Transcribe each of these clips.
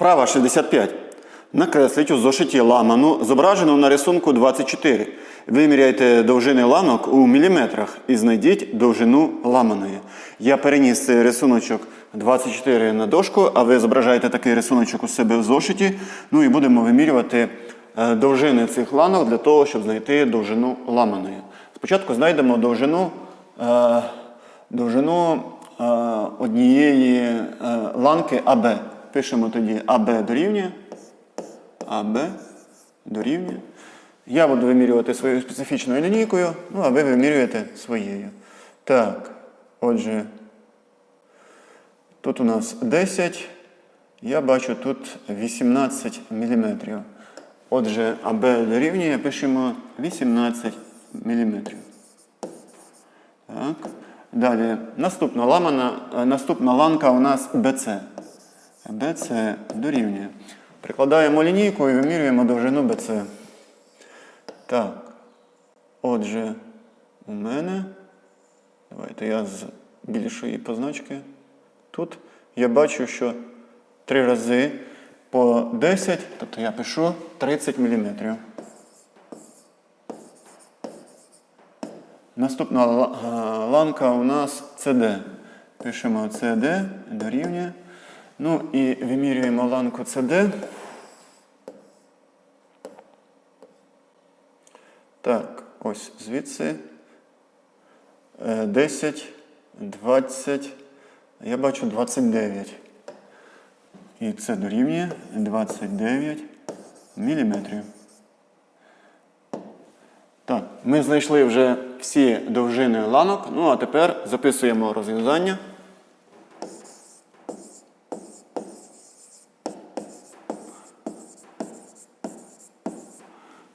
Вправа 65. Накресліть у зошиті ламану, зображену на рисунку 24. Виміряйте довжини ланок у міліметрах і знайдіть довжину ламаної. Я переніс цей рисуночок 24 на дошку, а ви зображаєте такий рисуночок у себе в зошиті. Ну і будемо вимірювати е, довжини цих ланок для того, щоб знайти довжину ламаної. Спочатку знайдемо довжину, е, довжину е, однієї ланки АБ. Пишемо тоді АБ дорівнює. АБ дорівнює. Я буду вимірювати своєю специфічною лінійкою, ну а ви вимірюєте своєю. Так, отже, тут у нас 10. Я бачу тут 18 мм. Отже, АБ дорівнює, пишемо 18 мм. Так. Далі, наступна, ламана, е, наступна ланка у нас BC. BC дорівнює. Прикладаємо лінійку і вимірюємо довжину BC. Так. Отже, у мене. Давайте я з більшої позначки. Тут я бачу, що три рази по 10, тобто я пишу 30 мм. Наступна ланка у нас CD. Пишемо CD дорівнює. Ну і вимірюємо ланку CD. Так, ось звідси. Е, 10, 20. Я бачу 29. І це дорівнює 29 міліметрів. Так, ми знайшли вже всі довжини ланок. Ну а тепер записуємо розв'язання.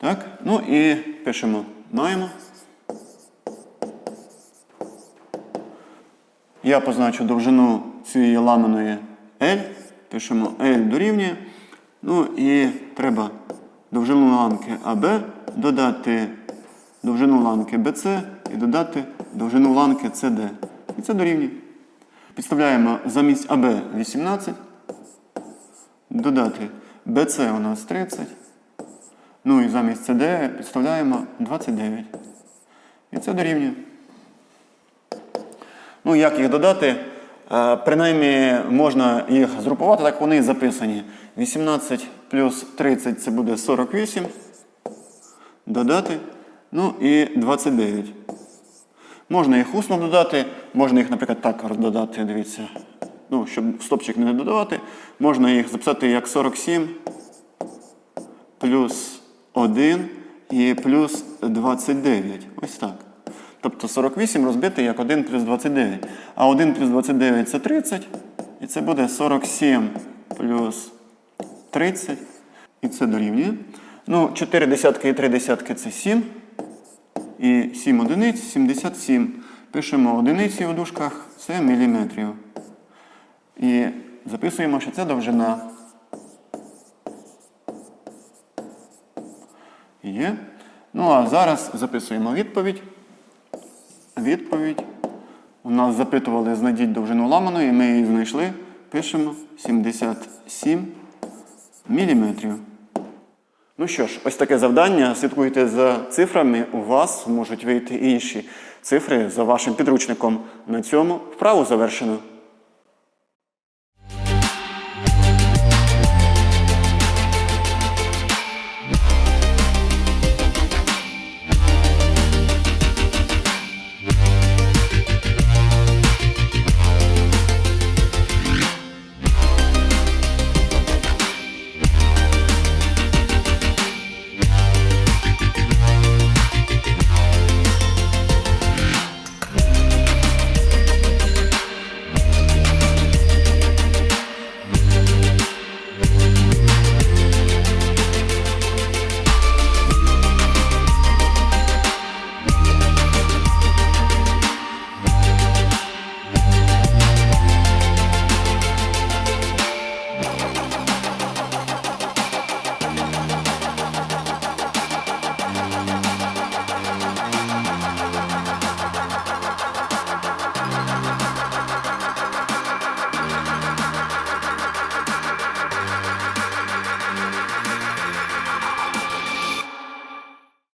Так, ну і пишемо маємо. Я позначу довжину цієї ламаної L. Пишемо L дорівнює. Ну і треба довжину ланки AB додати довжину ланки BC і додати довжину ланки CD. І це дорівнює. Підставляємо замість AB 18. Додати BC у нас 30. Ну і замість CD підставляємо 29. І це дорівнює. Ну, як їх додати? Е, Принаймні можна їх згрупувати, так вони записані. 18 плюс 30 це буде 48. Додати. Ну і 29. Можна їх усно додати, можна їх, наприклад, так додати, дивіться. Ну, щоб стопчик не додавати, можна їх записати як 47 плюс 1 і плюс 29. Ось так. Тобто 48 розбити як 1 плюс 29. А 1 плюс 29 це 30. І це буде 47 плюс 30. І це дорівнює. Ну, 4 десятки і 3 десятки це 7. І 7 одиниць 77. Пишемо одиниці у дужках, це міліметрів. І записуємо, що це довжина. Є. Ну а зараз записуємо відповідь. Відповідь. У нас запитували, знайдіть довжину ламаної, ми її знайшли. Пишемо 77 міліметрів. Ну що ж, ось таке завдання. Слідкуйте за цифрами. У вас можуть вийти інші цифри за вашим підручником. На цьому вправу завершено.